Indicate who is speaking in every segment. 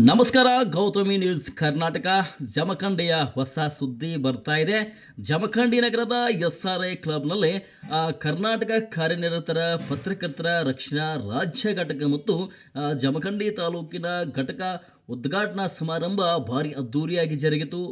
Speaker 1: ನಮಸ್ಕಾರ, ಗೌತಮಿ ನ್ಯೂಸ್ ಕರ್ನಾಟಕ. ಜಮಖಂಡಿಯ ಹೊಸ ಸುದ್ದಿ ಬರ್ತಾ ಇದೆ. ಜಮಖಂಡಿ ನಗರದ ಎಸ್ ಆರ್ ಐ ಕ್ಲಬ್ನಲ್ಲಿ ಕರ್ನಾಟಕ ಕಾರ್ಯನಿರತರ ಪತ್ರಕರ್ತರ ರಕ್ಷಣಾ ರಾಜ್ಯ ಘಟಕ ಮತ್ತು ಜಮಖಂಡಿ ತಾಲೂಕಿನ ಘಟಕ ಉದ್ಘಾಟನಾ ಸಮಾರಂಭ ಭಾರಿ ಅದ್ದೂರಿಯಾಗಿ ಜರುಗಿತು.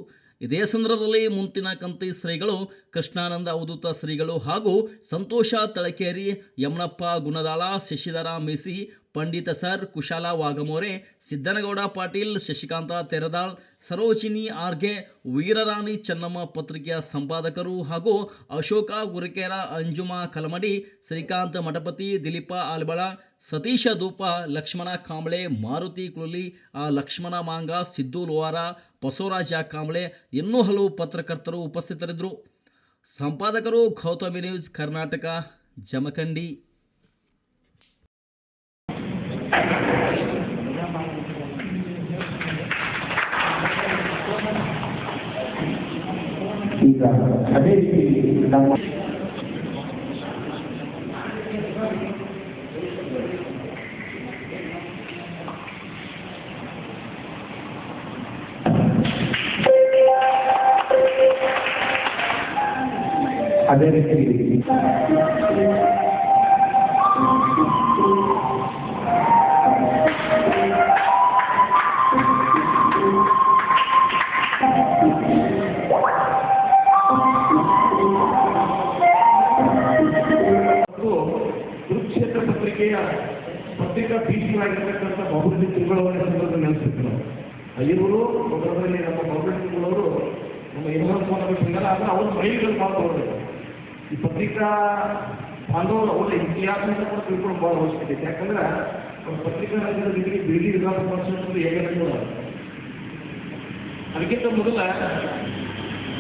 Speaker 1: ಇದೇ ಸಂದರ್ಭದಲ್ಲಿ ಮುಂತಿನ ಕಂತಿ ಶ್ರೀಗಳು ಕೃಷ್ಣಾನಂದ ಅವಧೂತ ಶ್ರೀಗಳು ಹಾಗೂ ಸಂತೋಷ ತಳಕೇರಿ ಯಮನಪ್ಪ ಗುಣದಾಳ, ಶಶಿಧರ ಮೇಸಿ ಪಂಡಿತ ಸರ್ ಕುಶಾಲ ವಾಗಮೋರೆ, ಸಿದ್ದನಗೌಡ ಪಾಟೀಲ್, ಶಶಿಕಾಂತ ತೆರದಾಳ್, ಸರೋಜಿನಿ ಆರ್ಗೆ, ವೀರರಾಣಿ ಚೆನ್ನಮ್ಮ ಪತ್ರಿಕೆಯ ಸಂಪಾದಕರು ಹಾಗೂ ಅಶೋಕ ಗುರಕೇರ, ಅಂಜುಮಾ ಕಲಮಡಿ, ಶ್ರೀಕಾಂತ್ ಮಠಪತಿ, ದಿಲೀಪ ಆಲ್ಬಳ, ಸತೀಶ ಧೂಪ, ಲಕ್ಷ್ಮಣ ಕಾಂಬಳೆ, ಮಾರುತಿ ಕುಳಲಿ ಲಕ್ಷ್ಮಣ ಮಾಂಗ, ಸಿದ್ದು ಲೋವಾರ ಬಸವರಾಜ ಕಾಂಬಳೆ ಇನ್ನೂ ಹಲವು ಪತ್ರಕರ್ತರು ಉಪಸ್ಥಿತರಿದ್ದರು. ಸಂಪಾದಕರು ಗೌತಮಿ ನ್ಯೂಸ್ ಕರ್ನಾಟಕ, ಜಮಖಂಡಿ.
Speaker 2: ಈಗ ಅದೇ ರೀತಿ ನಮ್ಮ ಅದೇ ರೀತಿ
Speaker 3: ಭೀತಿಯಾಗಿರ್ತಕ್ಕಂಥ ಬಹುಮತಿ ತಿಂಗಳವರ ಸಂದರ್ಭದಲ್ಲಿ ನೆನೆಸ್ಬೇಕು ನಾವು. ಒಬ್ಬರಲ್ಲಿ ನಮ್ಮ ಬಹುಮತಿ ತಿಂಗಳವರು ನಮ್ಮ ಇನ್ನೊಂದು ಫೋನ್ ಸಿಗಲ್ಲ ಆದರೆ ಅವ್ರ ಮೈಲಿಗಳು ಮಾಡ್ಕೊಳ್ಬೇಕು ಈ ಪತ್ರಿಕಾ ಬಾಂಧವರು ಅವರ ಇತಿಹಾಸ ಕೂಡ ತಿಳ್ಕೊಂಡು ಭಾಳ ಅವಶ್ಯಕತೆ ಯಾಕಂದ್ರೆ ಪತ್ರಿಕಾ ರಂಗದ ಬಿಡಿ ವಿಧಾನ ಪರಿಷತ್ ಹೇಗೆ ಅದಕ್ಕಿಂತ ಮೊದಲ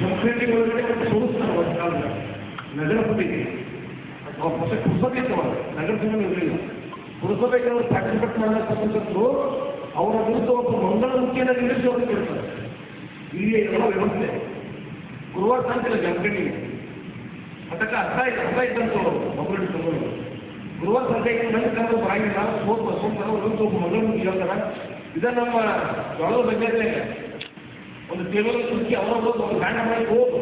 Speaker 3: ಸಂಸ್ಕೃತಿ ಒಳಗಡೆ ಒಂದು ತೋರಿಸ್ತಾರೆ ಒಂದು ಕಾಲದ ನಗರ ಪತ್ರಿಕೆ ಹೊಸ ಪುಸ್ತಕ ನಗರ ಸಂಘ ಇರಲಿಲ್ಲ. ಅವರು ಪಾರ್ಟಿಸಿಪೇಟ್ ಮಾಡತಕ್ಕಂಥದ್ದು ಅವರ ವಿರುದ್ಧ ಒಬ್ಬ ಮಂಗಳ ಮುಖ್ಯನ ನಿಲ್ಲಿಸಿ ಕೇಳ್ತಾರೆ. ಇಲ್ಲಿ ಎಲ್ಲ ವ್ಯವಸ್ಥೆ. ಗುರುವಾರ ಸಾಯಂಕಾಲ ಜಮಖಂಡಿಗೆ ಅದಕ್ಕೆ ಅರ್ಥ ಇದೆ ಅರ್ಥ ಇದ್ದಂಥವ್ರು ಮಂಗಳೂರು ತಗೊಂಡು. ಗುರುವಾರ ಸಂತೆಗೆ ನನ್ನ ಕರೆದು ಬರಂಗಿಲ್ಲ ಸೋಪ್ ಸೋಪ್ ಒಂದು ಒಬ್ಬ ಮಂಗಳ ಕೇಳ್ತಾರೆ ಹೇಳ್ತಾರೆ ಇದ ನಮ್ಮ ಜೋಳದ ಬಗ್ಗೆ ಒಂದು ಟೇಬಲ್ ಕುರ್ಚಿ, ಅವರ ಹೋಗಿ ಒಂದು ಬ್ಯಾಂಡ್ ಮಾಡಿ ಹೋಗು.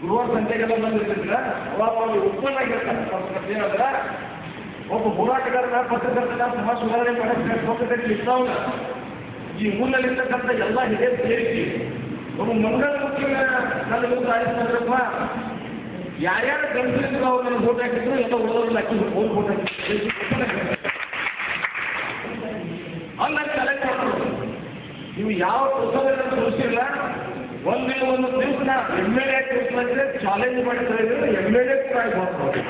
Speaker 3: ಗುರುವಾರ ಸಂತೆಗೆಲ್ಲ ಬಂದಿರ್ತಿದ್ರ? ಅವಾಗ ಅವರು ಉತ್ಪನ್ನ ಆಗಿರ್ತಾರೆ ಒಬ್ಬ ಹೋರಾಟಗಾರನ ಪತ್ರಕರ್ತನ ಸಮಾಜ ಸುಧಾರಣೆ ಮಾಡಕ್ಕೆ ಇರ್ತಾವಲ್ಲ ಈ ಊರಿನಲ್ಲಿರ್ತಕ್ಕಂಥ ಎಲ್ಲ ಹಿರಿಯ ಸೇರಿಸಿ, ಒಬ್ಬ ಮಂಗಳ ಮುಖ್ಯ ನನ್ನ ಮುಂದೆ ಆಯ್ತಂದ್ರಪ್ಪ, ಯಾರ್ಯಾರು ಗಂಡಸರಿದ್ರು ಅವ್ರು ನನಗೆ ಓಟ್ ಹಾಕಿದ್ರು, ಎಲ್ಲ ಉಳಿದವ್ರನ್ನ ಹಾಕಿ ಓದ್ ಓಟ್ ಹಾಕಿದ್ರು ಅಲ್ಲ ಕಲೆಕ್ಟ್ ಮಾಡೋದು ನೀವು ಯಾವ ಪುಸ್ತಕಗಳನ್ನು ತೋರಿಸಿಲ್ಲ? ಒಂದಿನ ಒಂದು ದಿವಸ ಎಂ ಎಲ್ ಎ ತೋರಿಸಿದ್ರೆ ಚಾಲೆಂಜ್ ಮಾಡಿದ್ರೆ ಎಂ ಎಲ್ ಎ ಕೂಡ ಆಗ್ಬೋದು.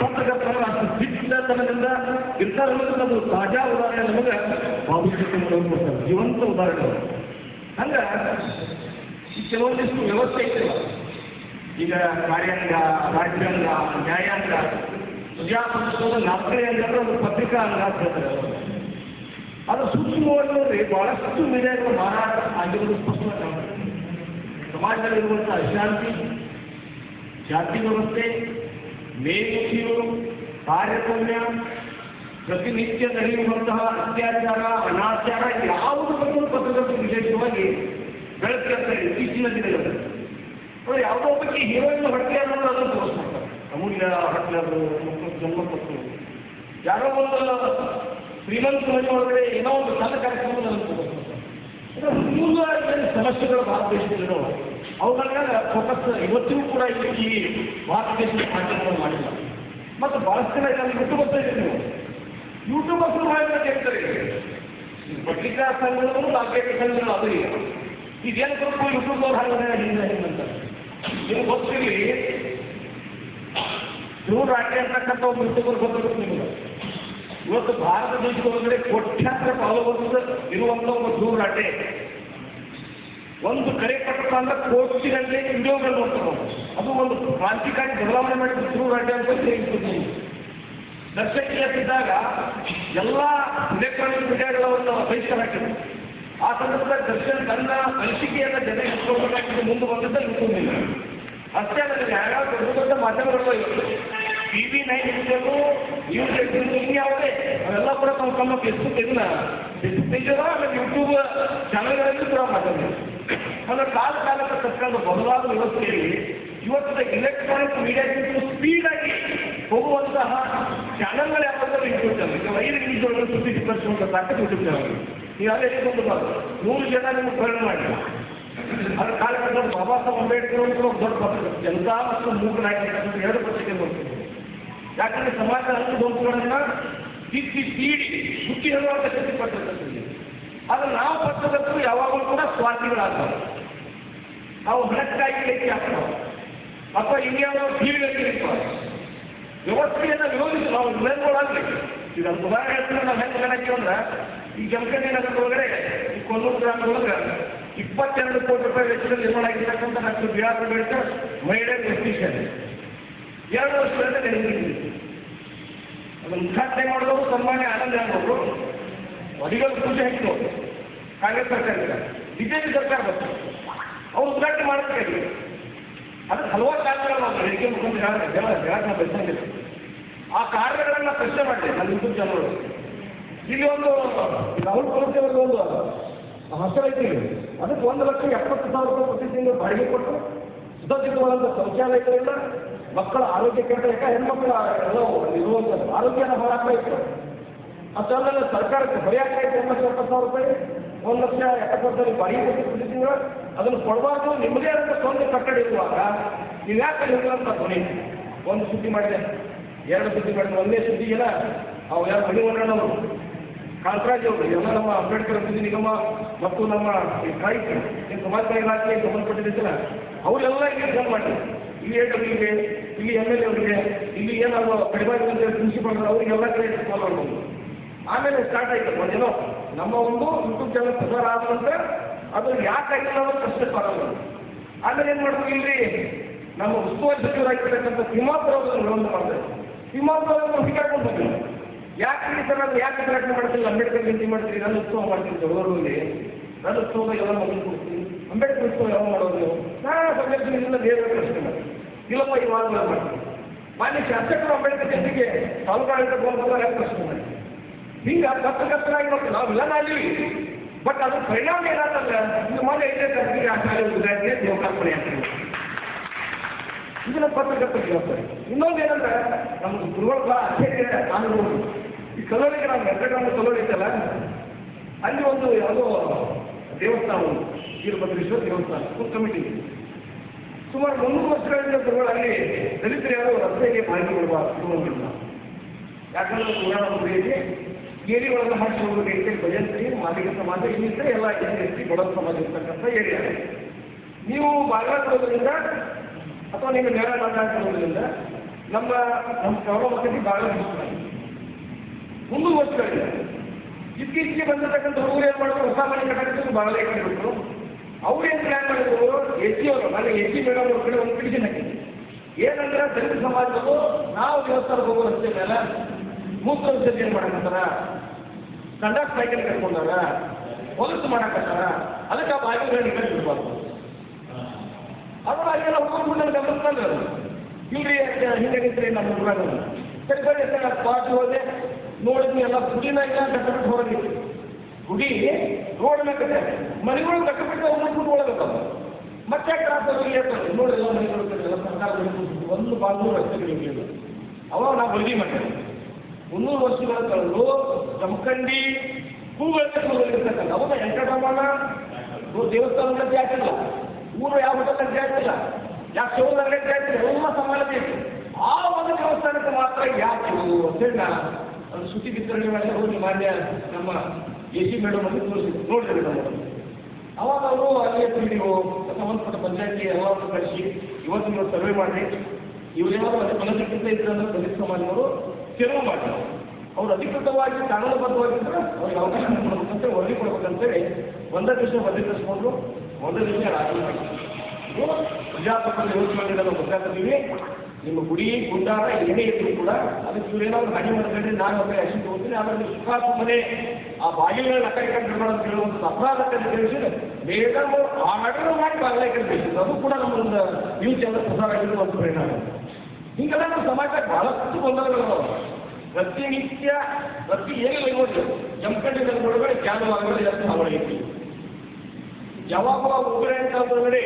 Speaker 3: ಪತ್ರಕರ್ತರು ಅಷ್ಟು ಸಿದ್ಧತನದಿಂದ ಇರ್ತಾರೆ ಅನ್ನೋದು ನಮ್ದು ತಾಜಾ ಉದಾಹರಣೆ ನಮಗೆ ಭವಿಷ್ಯಕ್ಕೆ ಕೊಡ್ತಾರೆ ಜೀವಂತ ಉದಾಹರಣೆ. ಹಂಗ ಈ ಕೆಲವೊಂದಿಷ್ಟು ವ್ಯವಸ್ಥೆ ಐತಿಲ್ಲ ಈಗ ಕಾರ್ಯಾಂಗ, ರಾಜ್ಯಾಂಗ, ನ್ಯಾಯಾಂಗ ಪ್ರಜಾಪ್ರಭುತ್ವದ ನಾಲ್ಕನೇ ಅಂಗ ಅಂದ್ರೆ ಒಂದು ಪತ್ರಿಕಾ ಅಂಗ ಅಂತ ಹೇಳ್ತಾರೆ. ಅದು ಸೂಕ್ಷ್ಮವಾಗಿ ನೋಡ್ರಿ ಬಹಳಷ್ಟು ಮೀಡಿಯಾಗಳು ಮಾರಾಟ ಆಗಿರೋದು ಸ್ಪಷ್ಟವಾಗಿ ಕಾಣುತ್ತೆ. ಸಮಾಜದಲ್ಲಿರುವಂಥ ಅಶಾಂತಿ, ಜಾತಿ ವ್ಯವಸ್ಥೆ, ಮೇಲ್ಮುಖಿಗಳು ತಾರತಮ್ಯ ಪ್ರತಿನಿತ್ಯ ನಡೆಯುವಂತಹ ಅತ್ಯಾಚಾರ, ಅನಾಚಾರ, ಯಾವುದು ಬಗ್ಗೆ ಪತ್ರದಲ್ಲಿ ವಿಶೇಷವಾಗಿ ಬೆಳಕಿರ್ತಾರೆ ಇತ್ತೀಚಿನ ದಿನಗಳಲ್ಲಿ. ಯಾವುದೋ ಬಗ್ಗೆ ಹೀರೋಯಿನ್ ಹೊಟ್ಟೆ ಅನ್ನೋದು ಅದನ್ನು ತೋರಿಸ್ತಾರೆ ಅಮೂಲ್ಯ ಹೊಟ್ಟೆ ಅದು ಜನ್ಮ ಕೊಟ್ಟು ಯಾರೋ ಒಂದು ಶ್ರೀಮಂತ ಮನೆ ಒಳಗಡೆ ಏನೋ ಒಂದು ಸಣ್ಣ ಕಾರ್ಯಕ್ರಮ ನನಗೆ ತೋರಿಸ್ತಾರೆ ಸಮಸ್ಯೆಗಳ ಭಾರತ ದೇಶದಲ್ಲಿರೋ ಅವುಗಳನ್ನ ಫೋಕಸ್ ಇವತ್ತಿಗೂ ಕೂಡ ಈ ಭಾರತ ದೇಶದ ಕಾರ್ಯಕ್ರಮ ಮಾಡಿಲ್ಲ. ಮತ್ತು ಬಹಳಷ್ಟು ಜನ ಇದನ್ನು ಯೂಟ್ಯೂಬರ್ಸ್ ಇದ್ದೀರಿ ನೀವು ಯೂಟ್ಯೂಬರ್ಸ್ ಮಾಡಿದ್ರೆ ಕೇಳ್ತಾರೆ. ಈ ಪತ್ರಿಕಾ ಸಂಘಗಳು ನಾಲ್ಕೈದು ಸಂಘಗಳು ಅದು ಈಗ ಇದೇನು ಸ್ವಲ್ಪ ಯೂಟ್ಯೂಬ್ ಅವ್ರು ಹಾಗೆ ಹಿಂದೆ ಹಿಂಗಂತ ನೀವು ಗೊತ್ತಿರಲಿ ಧ್ರುವ ರಾಟೆ ಅಂತಕ್ಕಂಥ ಒಂದು ಯೂಟ್ಯೂಬರ್ ಗೊತ್ತಿರುತ್ತೆ ನಿಮಗೆ. ಇವತ್ತು ಭಾರತ ದೇಶದ ಒಳಗಡೆ ಕೋಟ್ಯಾಂತರ ಫಾಲೋವರ್ಸ್ ಇರುವಂತ ಒಂದು ಧ್ರುವ ರಾಟೆ ಒಂದು ಕರೆ ಪತ್ರ ಅಂದ್ರೆ ಕೋಟಿಗಟ್ಟಲೆ ವಿಡಿಯೋಗಳು ನೋಡ್ತಾರೆ. ಅದು ಒಂದು ಕ್ರಾಂತಿಕಾರಿ ಬದಲಾವಣೆ ಮಾಡಿದ ಧ್ರುವ ರಾಜ್ಯ ಅಂತ ಹೇಳ್ತೀನಿ. ದರ್ಶಕ ಇದ್ದಾಗ ಎಲ್ಲ ಇಲೆಕ್ಟ್ರಾನಿಕ್ ಮೀಡಿಯಾಗಳ ಒಂದು ಬಹಿಷ್ಕಾರ ಹಾಕಿದ್ರು ಆ ಸಂದರ್ಭದಲ್ಲಿ ದರ್ಶನ್ ತನ್ನ ಅನಿಸಿಕೆಯನ್ನ ಜನ ಇಟ್ಕೊಳ್ಬೇಕಾಗಿದ್ದು ಮುಂದೆ ಬಂದದ್ದು ಯೂಟ್ಯೂಬ್ನಿಂದ ಅಷ್ಟೇ ಅಲ್ಲ ಯಾವ್ಯಾವ ದೊಡ್ಡ ದೊಡ್ಡ ಮಾಧ್ಯಮಗಳು ಟಿ ವಿ ನೈನ್ ಇರ್ಬೋದು ನ್ಯೂಸ್ ಏಟೀನ್ ಯಾವುದೇ ಅವೆಲ್ಲ ಕೂಡ ತಮ್ಮ ತಮ್ಮ ಫೇಸ್ಬುಕ್ ಇದನ್ನ ಯೂಟ್ಯೂಬ್ ಚಾನಲ್ಗಳಲ್ಲಿ ಕೂಡ ಮಾತಾಡಿದೆ ಅಂದ್ರೆ ಕಾಲ ಕಾಲಕ್ಕೆ ತಕ್ಕಂಥ ಬದಲಾದ ವ್ಯವಸ್ಥೆಯಲ್ಲಿ ಇವತ್ತಿನ ಇಲೆಕ್ಟ್ರಾನಿಕ್ ಸ್ಪೀಡ್ ಆಗಿ ಹೋಗುವಂತಹ ಚಾನಲ್ಗಳು ಯಾವ್ದಾದ್ರು ಯೂಟ್ಯೂಬ್ ಚಾನಲ್ ಈಗ ಐದು ನಿಮಿಷದೊಳಗೆ ಸುದ್ದಿ ವಿತರಿಸುವಂತ ತಾಕತ್ತು ಯೂಟ್ಯೂಬ್ ಚಾನಲ್ ನೀವು ಅದೇ ಒಂದು ನೂರು ಜನ ನಿಮ್ಗೆ ಪರಿಣಾಮ ಮಾಡಿಲ್ಲ ಅದರ ಕಾಲಘಟ್ಟದ ಬಾಬಾ ಸಾಹೇಬ್ ಅಂಬೇಡ್ಕರ್ ಅವರು ದೊಡ್ಡ ಪತ್ರ ಜನತಾ ಮತ್ತು ಮೂಕನಾಗಿರ್ತಕ್ಕಂಥ ಎರಡು ಪತ್ರಿಕೆ ನೋಡ್ತೀವಿ ಯಾಕಂದ್ರೆ ಸಮಾಜ ದೋಷಗಳನ್ನ ತಿದ್ದಿ ತೀಡಿ ಬುದ್ಧಿ ಹೇಳುವಂತ ಶಕ್ತಿ ಪಟ್ಟಿರ್ತಕ್ಕಂಥದ್ದು ಆದ್ರೆ ನಾವು ಪತ್ರಕರ್ತರು ಯಾವಾಗಲೂ ಕೂಡ ಸ್ವಾರ್ಥಿಗಳಾಗ್ತಾರೆ ನಾವು ಹಣಕ್ಕಾಗಿ ಹಾಕ್ತಾವ ಅಥವಾ ಇನ್ಯಾವುದೋ ಇರ್ತಾರೆ ವ್ಯವಸ್ಥೆಯನ್ನು ವಿರೋಧಿಸಿ ನಾವು ಈಗ ಒಂದು ಉದಾಹರಣೆ ನಾವು ಹೆಂಗೆ ಹಾಕಿವಿ ಅಂದ್ರೆ, ಈ ಜಮಖಂಡಿ ನಗರದೊಳಗಡೆ ಈ ಕೊಲ್ಲೂರು ಗ್ರಾಮದೊಳಗೆ ಇಪ್ಪತ್ತೆರಡು ಕೋಟಿ ರೂಪಾಯಿ ವೆಚ್ಚದಲ್ಲಿ ನಿರ್ಮಾಣ ಆಗಿರ್ತಕ್ಕಂಥ ಡಾಕ್ಟರ್ ಬಿ ಆರ್ ಅಂಬೇಡ್ಕರ್ ಮಹಿಳೆಯರ್ ಎಸ್ಟಿಷನ್ ಎರಡು ವರ್ಷದಿಂದ ನೆನಪಿದೆ ಅದನ್ನು ಉದ್ಘಾಟನೆ ಮಾಡಿದವರು ಸನ್ಮಾನ್ಯ ಆನಂದ ಅವರು ಅಧಿಗಳು ಪೂಜೆ ಹೆಚ್ಚು ಕಾಂಗ್ರೆಸ್ ಸರ್ಕಾರ ಬಿಜೆಪಿ ಸರ್ಕಾರ ಬಂತು. ಅವ್ರು ಉದ್ಘಾಟನೆ ಮಾಡ್ತಾರೆ ಅದು ಹಲವಾರು ಕಾರಣಗಳು ನಾವು ಬೆಳಿಗ್ಗೆ ಹೇಳಕ್ಕೆ ಇದೆ ಆ ಕಾರಣಗಳನ್ನ ಪ್ರಶ್ನೆ ಮಾಡಿದೆ ನನ್ನ ಯೂಟ್ಯೂಬ್ ಜನರು ಇಲ್ಲಿ ಒಂದು ರಾಹುಲ್ ಅವ್ರಿಗೆ ಒಂದು ಹಾಸ್ಟೆಲ್ ಐತಿ. ಅದಕ್ಕೆ ಒಂದು ಲಕ್ಷ ಎಪ್ಪತ್ತು ಸಾವಿರ ರೂಪಾಯಿ ಪ್ರತಿ ತಿಂಗಳು ಬಾಡಿಗೆ ಕೊಟ್ಟು ಸುಸಜ್ಜಿತವಾದಂಥ ಶೌಚಾಲಯಗಳಿಂದ ಮಕ್ಕಳ ಆರೋಗ್ಯ ಕೆಟ್ಟ ಯಾಕೆ ಹೆಣ್ಮಕ್ಳ ಎಲ್ಲೋ ಆರೋಗ್ಯನ ಹಾಳಾಗ್ತಾ ಇತ್ತು. ಅಷ್ಟೆಲ್ಲ ಸರ್ಕಾರಕ್ಕೆ ಹೊರೆಯಾಗ್ತಾ ಇತ್ತು ಎಂಬತ್ತು ಎಪ್ಪತ್ತು ಸಾವಿರ ರೂಪಾಯಿ. ಒಂದು ಲಕ್ಷ ಎಪ್ಪತ್ತು ಸಾವಿರ ಬಾಡಿಗೆ ಕೊಟ್ಟು ಪ್ರತಿ ತಿಂಗಳು ಅದನ್ನು ಕೊಡಬಾರ್ದು ನಿಮ್ಮದೇ ಆದಂಥ ಸ್ವಂತ ಕಟ್ಟಡ ಇರುವಾಗ ನೀವು ಯಾಕೆ ಅಂತ ಧ್ವನಿ? ಒಂದು ಸುದ್ದಿ ಮಾಡಿದೆ. ಎರಡು ಸುದ್ದಿ ಮಾಡಿದೆ. ಒಂದೇ ಸುದ್ದಿಗೆಲ್ಲ ಅವು ಯಾರು ಮಣಿವಣ್ಣನವರು ಕಾಂತರಾಜ್ ಅವರು, ಎಲ್ಲ ನಮ್ಮ ಅಂಬೇಡ್ಕರ್ ಸುದ್ದಿ ನಿಗಮ ಮತ್ತು ನಮ್ಮ ಈ ಟ್ರೈಬ್ ಈ ಸಮಾಜ ಇಲಾಖೆ ಸಂಬಂಧಪಟ್ಟಿದ್ದಿಲ್ಲ ಅವರೆಲ್ಲ ಇಲ್ಲಿ ಮಾಡಿ ಇಲ್ಲಿ ಎ ಡಬ್ಲ್ಯೂಗೆ ಇಲ್ಲಿ ಎಂ ಎಲ್ ಎ ಅವರಿಗೆ, ಇಲ್ಲಿ ಏನಾದ್ರು ಕಡಿಮೆ ಪ್ರಿನ್ಸಿಪಲ್ ಅವರಿಗೆಲ್ಲ ಕಡೆ ಕಾಲ್ ಮಾಡ್ಬೋದು. ಆಮೇಲೆ ಸ್ಟಾರ್ಟ್ ಆಯಿತು. ಒಂದೇನೋ ನಮ್ಮ ಒಂದು ಯೂಟ್ಯೂಬ್ ಚಾನಲ್ ಪ್ರಸಾರ ಆದ ಅದು ಯಾಕೆ ಆಗಿಲ್ಲ ಅನ್ನೋ ಪ್ರಶ್ನೆ ಪ್ರಾರಂಭ ಆಯ್ತು. ಆಮೇಲೆ ಏನ್ ಮಾಡ್ತೀವಿ ಇಲ್ಲಿ? ನಮ್ಮ ಉಸ್ತುವಾರಿ ಸಚಿವರಾಗಿರ್ತಕ್ಕಂಥ ತಿಮ್ಮಾಪುರ ಅವರನ್ನು ವಿರೋಧ ಮಾಡಿದ್ರು ತಿಮ್ಮಾಪುರ ಅವರನ್ನು ಹುಡುಕಾಡ್ಕೊಂಡು ಬಂದಿಲ್ಲ ಯಾಕೆ ಈ ಥರ ಯಾಕೆ ಪ್ರಯತ್ನ ಮಾಡ್ತೀವಿ ಅಂಬೇಡ್ಕರ್ ಜಯಂತಿ ಮಾಡ್ತೀವಿ ನನ್ನ ಉತ್ಸವ ಮಾಡ್ತೀನಿ ಬೆಂಗಳೂರಲ್ಲಿ. ನನ್ನ ಉತ್ಸವ ಎಲ್ಲ ಮಗಳು ಕೊಡ್ತೀನಿ ಅಂಬೇಡ್ಕರ್ ಉತ್ಸವ ಯಾವ ಮಾಡೋದು? ನಾನು ನಾನು ಇಲ್ಲ ಬೇರೆ ಪ್ರಶ್ನೆ ಮಾಡಿ ಇಲ್ಲಪ್ಪ, ಈ ವಾದ ಮಾಡ್ತೀನಿ. ಮಾನ್ಯ ಶಾಸಕರು ಅಂಬೇಡ್ಕರ್ ಜಯಂತಿಗೆ ತಾಲೂಕು ಆಡಳಿತ ಯಾಕೆ ಪ್ರಶ್ನೆ ಮಾಡಿ ಹಿಂಗ ಕತ್ತ ನೋಡ್ತೀವಿ ನಾವು ಇಲ್ಲ ನಾವೀವಿ ಬಟ್ ಅದ್ರ ಪರಿಣಾಮ ಏನಾಗ್ತಂದ್ರೆ ಇದು ಮೊನ್ನೆ ಐದನೇ ತಾರೀಕಿಗೆ ಆ ಶಾಲೆ ನೀವು ಲೋಕಾರ್ಪಣೆ ಆಗ್ತದೆ ಇದನ್ನ ಪತ್ರಕರ್ತರ ಜವಾಬ್ದಾರಿ ಇನ್ನೊಂದು ಏನಂದ್ರೆ ನಮ್ಮ ಗುರುಗಳ ಬಹಳ ಅಧ್ಯಕ್ಷ ಅನುಭವ ಈ ಕಲೋಳಿಗೆ ನಾವು ವೆಂಕಟರಾಮ ಕಲೋಳಿ ಐತಲ್ಲ? ಅಲ್ಲಿ ಒಂದು ಯಾವುದೋ ದೇವಸ್ಥಾನ ವೀರಭದ್ರೇಶ್ವರ ದೇವಸ್ಥಾನ ಫುಲ್ ಕಮಿಟಿ ಸುಮಾರು ಮುನ್ನೂರು ವರ್ಷಗಳಿಂದ ಗುರುಗಳು ಅಲ್ಲಿ ದಲಿತರು ಯಾರು ರಸ್ತೆಗೆ ಮಾಹಿತಿ ಕೊಡುವ ಯಾಕಂದ್ರೆ ಪುರಾಣ ಏರಿ ಒಳಗೆ ಮಾಡಿಸುವ ಅಂತ ಭಜಂತ್ರಿ ಮಾದಿಗ ಸಮಾಜ, ಇನ್ನಿತರ ಎಲ್ಲ ಎಸ್ ಬಡ ಸಮಾಜ ಇರ್ತಕ್ಕಂಥ ಏರಿಯಾ. ನೀವು ಬಾಗಲಕೋದ್ರಿಂದ ಅಥವಾ ನೀವು ನೇರ ಮಾತಾಡ್ತಿರೋದ್ರಿಂದ ನಮ್ಮ ನಮ್ಮ ಸೌರಭದಲ್ಲಿ ಬಹಳ ಮುನ್ನೂರು ವರ್ಷಗಳಿದೆ ಇತ್ತೀಚೆಗೆ ಬಂದಿರತಕ್ಕಂಥ ಹುಡುಗರು ಏನು ಮಾಡಿದ್ರು ಹೊಸ ಮನೆ ಕಟ್ಟಕ್ಕೆ ಬಹಳ ಕಟ್ಟಿಬಿಟ್ರು ಅವ್ರು ಏನು ಪ್ಲಾನ್ ಮಾಡಿದ್ರು? ಎಸ್ ಸಿ ಅವರು ನನಗೆ ಎಸ್ ಸಿ ಮೇಡಮ್ ಅವ್ರ ಕಡೆ ಒಂದು ಪಿಟಿಷನ್ ಹಾಕಿದ್ದೆ ಏನಂದ್ರೆ ದಲಿತ ಸಮಾಜವು ನಾವು ದೇವಸ್ಥಾನಕ್ಕೆ ಹೋಗೋ ರಸ್ತೆ ಮೇಲೆ ಮೂತ್ರ ವಿಸರ್ಜನೆ ಮಾಡಕತ್ತಾರ ಕಂಡಕ್ಟ್ ಸೈಕಲ್ ಕಟ್ಕೊಂಡಾರ ಹೊಲಸು ಮಾಡಕತ್ತಾರ ಅದಕ್ಕೆ ಆ ಬಾಗಿಲುಗಳನ್ನ ಕಟ್ಟಿರ್ಬಾರ್ದು ಅದ್ರ ಎಲ್ಲ ಹುಡುಗರು ನನ್ನ ಗಮನಿಸ್ತಾರೆ ಇಲ್ರಿ ಹಿಂದೆ ನಿಂತ್ರಿ ನಮ್ಮ ಹುಡುಗರು? ಸರಿ ಸರಿ ಅಂತ ಪಾರ್ಟಿ ಹೋದೆ. ನೋಡಿದ್ವಿ ಎಲ್ಲ ಗುಡಿನ ಇಲ್ಲ ಕಟ್ಟಬಿಟ್ಟು ಹೋಗಿ ಗುಡಿ ರೋಡ್ ಮೇಲೆ ಮನೆಗಳು ಕಟ್ಟಬಿಟ್ಟು ಅವ್ರು ಒಳಗತ್ತಾವ ಮತ್ತೆ ಕ್ರಾಸ್ ಇರ್ತಾರೆ? ನೋಡಿ ಎಲ್ಲ ಮನೆಗಳು ಕಟ್ಟಿಲ್ಲ ಸರ್ಕಾರ ಒಂದು ಬಾಗಿಲು ರಸ್ತೆಗಳಿರಲಿಲ್ಲ ಅವಾಗ ನಾವು ವರದಿ ಮಾಡಿದ್ವಿ ಮುನ್ನೂರು ವರ್ಷಗಳ ಕಳೆದು ಜಮಖಂಡಿ ಹೂಗಳಿರ್ತಕ್ಕಂಥ ಅವಾಗ ವೆಂಕಟರಮಣ? ದೇವಸ್ಥಾನಗಳ ಜಾತಿಲ್ಲ ಊರು ಯಾವ ಹೋಟೆಲ್ ಜಾತಿಲ್ಲ ಯಾಕೆ ಶಿವನಗರ ಜಾತಿಲ್ಲ ಎಲ್ಲ ಸಮಾನತೆ ಇತ್ತು. ಆ ಒಂದು ದೇವಸ್ಥಾನಕ್ಕೆ ಮಾತ್ರ ಯಾಕೆ ಅಂತೇಳಿ ನಾನು ಅದು ಸುದ್ದಿ ವಿತರಣೆ ಹೋಗಿ ಮಾನ್ಯ ನಮ್ಮ ಎ ಸಿ ಮೇಡಮ್ ಅಲ್ಲಿ ತೋರಿಸಿದ್ರು ನೋಡಿದ್ರೆ ಅವಾಗ ಅವರು ಅಲ್ಲಿಯ ಪಿ ಸಂಬಂಧಪಟ್ಟ ಪಂಚಾಯತಿ ಎಲ್ಲವನ್ನು ಕಳಿಸಿ ಇವತ್ತು ನೀವು ಸರ್ವೆ ಮಾಡಿ. ಇವರೇನಾದ್ರು ಅದೇ ಫಲಸಿಕ್ಕಿಂತ ಇದ್ರೆ ಅಂದ್ರೆ ದಲಿತ ಸಮಾಜದವರು ತೆರವು ಮಾಡ್ತಾರೆ ಅವ್ರು ಅಧಿಕೃತವಾಗಿ ಕಾನೂನುಬದ್ಧವಾಗಿದ್ದರೆ ಅವ್ರಿಗೆ ಅವಕಾಶ ಕೊಡಬೇಕಂತ, ವರದಿ ಕೊಡಬೇಕಂತೇಳಿ ಒಂದೇ ದಿವಸ ವರದಿ ತರಿಸ್ಕೊಂಡು ಒಂದೇ ದಿವಸ ರಾಜೀನಾಮೆ ಇದು ಪ್ರಜಾಪ್ರಭುತ್ವ ಯೋಜನೆಗಳನ್ನ ನಾವು ಗೊತ್ತಾಗ್ತೀವಿ ನಿಮ್ಮ ಗುಡಿ, ಗುಂಡಾರ ಏನೇ ಇದ್ರು ಕೂಡ ಅದಕ್ಕೆ ಇವ್ರೇನಾದ್ರು ಹಾನಿ ಮಾಡ್ಕೊಂಡ್ರೆ ನಾನು ಒಬ್ಬ ಆಕ್ಷನ್ ತಗೋತೀನಿ ಆಮೇಲೆ ಸುಖಾತ್ಮನೆ ಸುಖ ಸುಮ್ಮನೆ ಆ ಅಕ್ಕ ಇಟ್ಕೊಂಡು ಅಂತ ಹೇಳುವಂಥದ್ದು ಅಪರಾಧಕ್ಕೆ ತಿಳಿಸಿ ಆ ಆರ್ಡರ್ ಮಾಡಿ ಬಾಗಿಲಕ್ಕೆ ಕಂಡು ಅದು ಕೂಡ ನಮ್ಮೊಂದು ನ್ಯೂಸ್ ಚಾನಲ್ ಪ್ರಸಾರ ಆಗಿರುವಂತ ಪರಿಣಾಮ ಹಿಂಗೆಲ್ಲ ನಮ್ಮ ಸಮಾಜದಾಗ ಬಹಳಷ್ಟು ಗೊಂದಲಗಳು ಪ್ರತಿನಿತ್ಯ ಪ್ರತಿ ಏನಿಲ್ಲ ನೋಡಿ ಜಮಖಂಡಿ ಒಳಗಡೆ ಕ್ಯಾನ್ ಆಗೋದು ಜಾಸ್ತಿ ಹಾವಳಿ ಯಾವಾಗ ಉಗ್ರೆ ಅಂತ ಅಂದ್ರೆ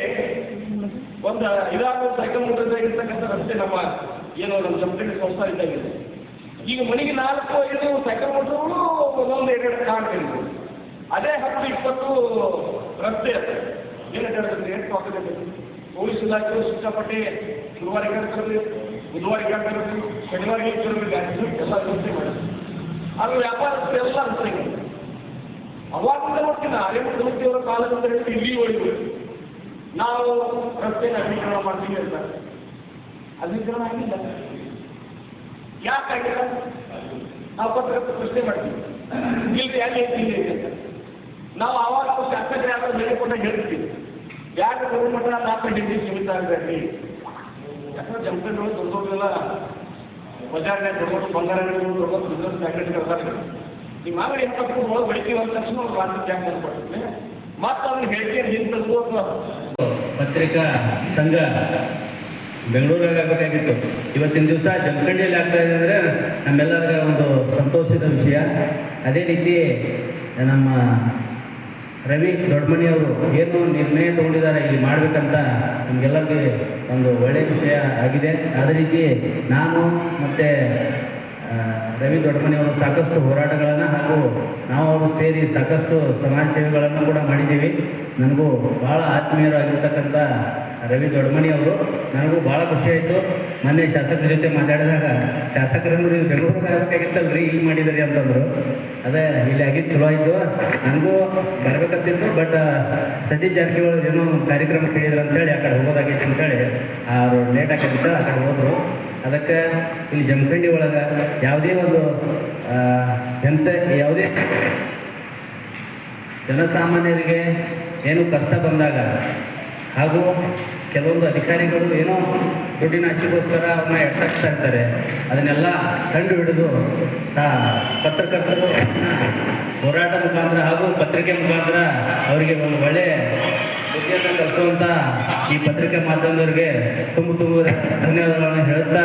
Speaker 3: ಒಂದು ಇದಾದ ಸೈಕಲ್ ಇರ್ತಕ್ಕಂಥ ರಸ್ತೆ ನಮ್ಮ ಏನು ನಮ್ಮ ಜಮಖಂಡಿ ಸಂಸ್ಥೆ ಇದ್ದಾಗಿದೆ. ಈಗ ಮನೆಗೆ ನಾಲ್ಕು, ಐದು ಸೈಕಲ್ ಮೋಟರ್ಗಳು ಒಂದೊಂದು ಎರಡು ಕಾಣ್ತೀನಿ ಅದೇ ಹತ್ತು, ಇಪ್ಪತ್ತು ರಸ್ತೆ ಏನು ಹೇಳ್ತಾರೆ ಏನು ಪಾಕದಲ್ಲಿ ಪೊಲೀಸ್ ಇಲಾಖೆ ಸಿಕ್ಕಾಪಟ್ಟೆ ಶುರುವಾರಿಗೆ ಕರ್ತಾರೆ ಬುಧವಾರಿಗೆ ಕರ್ತಾರೆ ಶನಿವಾರಿಗೆ ಕರ್ತಾರೆ ಗಾಡಿ ಎಲ್ಲ ವ್ಯವಸ್ಥೆ ಮಾಡಿ ಅದು ವ್ಯಾಪಾರಸ್ಥರು ಎಲ್ಲ ರಸ್ತೆ ಅವಾಗಿಂದ ನೋಡ್ತೀನಿ ಅರೆ ಮುಖ್ಯಮಂತ್ರಿಯವರ ಕಾಲದಿಂದ ಹಿಡಿದು ಇಲ್ಲಿವರೆಗೂ ನಾವು ರಸ್ತೆನ ಅಧಿಕರಣ ಮಾಡ್ತೀವಿ ಅಂತ ಅಧಿಕರಣ ಆಗಿಲ್ಲ ಯಾಕಾಗಿಲ್ಲ ನಾವು ಪತ್ರ ಪ್ರಶ್ನೆ ಮಾಡ್ತೀವಿ ಇಲ್ಲಿ ಯಾಕೆ ಹೇಳ್ತೀವಿ ಅಂತ ನಾವು ಆವಾಗ ಶಾಸಕರು ಯಾರು ಬೆಲೆ ಕೊಟ್ಟಾಗ ಹೇಳ್ತೀವಿ ಯಾಕೆ ಗೌರ್ಮೆಂಟ್ ನಾಲ್ಕು ಡಿಗ್ರಿ ಸೀಮಿತ ಆಗಬೇಡ್ರಿ ಯಾಕಂದ್ರೆ ಜಮಖಂಡಿ ದೊಡ್ಡ ದೊಡ್ಡದೆಲ್ಲ ಬಜಾರ್ನಾಗ ದೊಡ್ಡ ದೊಡ್ಡ ಬಂಗಾರ ಅಂಗಡಿಗಳು, ದೊಡ್ಡ ಬಿಸ್ನೆಸ್ ಫ್ಯಾಕ್ಟರಿ ಕರ್ತಾರೆ ನಿಮ್ಮ ಅಂಗಡಿ ಇಪ್ಪತ್ತು ಒಳಗೆ ಬೆಳಿತೀವಿ ಅಂದ ತಕ್ಷಣ ಅವ್ರು ರಾತ್ರಿ ಜಾಗ ಮಾಡ್ಕೊಡ್ತೀನಿ ಮತ್ತೆ ಅದನ್ನ ಹೇಳಿಕೆಯನ್ನು ಅಥವಾ
Speaker 4: ಪತ್ರಿಕಾ ಸಂಘ ಬೆಂಗಳೂರಾಗ ಆಗಬೇಕಾಗಿತ್ತು. ಇವತ್ತಿನ ದಿವಸ ಜಮಖಂಡಿಯಲ್ಲಿ ಆಗ್ತಾ ಇದೆ ಅಂದರೆ ನಮ್ಮೆಲ್ಲರ ಒಂದು ಸಂತೋಷದ ವಿಷಯ. ಅದೇ ರೀತಿ ನಮ್ಮ ರವಿ ದೊಡ್ಡಮನಿ ಅವರು ಏನು ನಿರ್ಣಯ ತಗೊಂಡಿದ್ದಾರೆ ಇಲ್ಲಿ ಮಾಡಬೇಕಂತ ನಮಗೆಲ್ಲರಿಗೆ ಒಂದು ಒಳ್ಳೆಯ ವಿಷಯ ಆಗಿದೆ. ಅದೇ ರೀತಿ ನಾನು ಮತ್ತು ರವಿ ದೊಡ್ಡಮನೆಯವರು ಸಾಕಷ್ಟು ಹೋರಾಟಗಳನ್ನು ಹಾಗೂ ನಾವು ಅವರು ಸೇರಿ ಸಾಕಷ್ಟು ಸಮಾಜ ಸೇವೆಗಳನ್ನು ಕೂಡ ಮಾಡಿದ್ದೀವಿ. ನನಗೂ ಭಾಳ ಆತ್ಮೀಯರಾಗಿರ್ತಕ್ಕಂಥ ರವಿ ದೊಡ್ಡಮನಿಯವರು ನನಗೂ ಭಾಳ ಖುಷಿ ಆಯಿತು. ಮೊನ್ನೆ ಶಾಸಕರ ಜೊತೆ ಮಾತಾಡಿದಾಗ, ಶಾಸಕರಂದ್ರೆ ನೀವು ಬೆಂಗಳೂರಿಗೆ ರೀ ಇಲ್ಲಿ ಮಾಡಿದ್ರಿ ಅಂತಂದರು. ಅದೇ, ಇಲ್ಲಿ ಆಗಿದ್ದು ಚಲೋ ಆಯಿತು. ನನಗೂ ಬರಬೇಕಂತಿತ್ತು ಬಟ್ ಸತೀಶ್ ಜಾರಕಿಹೊಳಿ ಏನೋ ಕಾರ್ಯಕ್ರಮ ಕೇಳಿದ್ರು ಅಂತೇಳಿ ಆ ಕಡೆ ಹೋಗೋದಾಗಿತ್ತು ಅಂತೇಳಿ ಅವರು ಲೇಟ್ ಆಗಿತ್ತು ಆ ಕಡೆ ಹೋದರು. ಅದಕ್ಕೆ ಇಲ್ಲಿ ಜಮಖಂಡಿ ಒಳಗೆ ಯಾವುದೇ ಒಂದು ಎಂತ, ಯಾವುದೇ ಜನಸಾಮಾನ್ಯರಿಗೆ ಏನು ಕಷ್ಟ ಬಂದಾಗ ಹಾಗೂ ಕೆಲವೊಂದು ಅಧಿಕಾರಿಗಳು ಏನೋ ದುಡ್ಡಿನ ಆಶೆಗೋಸ್ಕರ ಅವ್ರನ್ನ ಎಟ್ಟಾಕ್ತಾ ಇರ್ತಾರೆ, ಅದನ್ನೆಲ್ಲ ಕಂಡು ಹಿಡಿದು ಪತ್ರಕರ್ತರು ಹೋರಾಟ ಮುಖಾಂತರ ಹಾಗೂ ಪತ್ರಿಕೆ ಮುಖಾಂತರ ಅವರಿಗೆ ಒಂದು ಒಳ್ಳೆಯ ಬುದ್ಧಿಯನ್ನು ಕಲಿಸುವಂತ ಈ ಪತ್ರಿಕೆ ಮಾಧ್ಯಮದವರಿಗೆ ತುಂಬ ತುಂಬ ಧನ್ಯವಾದಗಳನ್ನು ಹೇಳುತ್ತಾ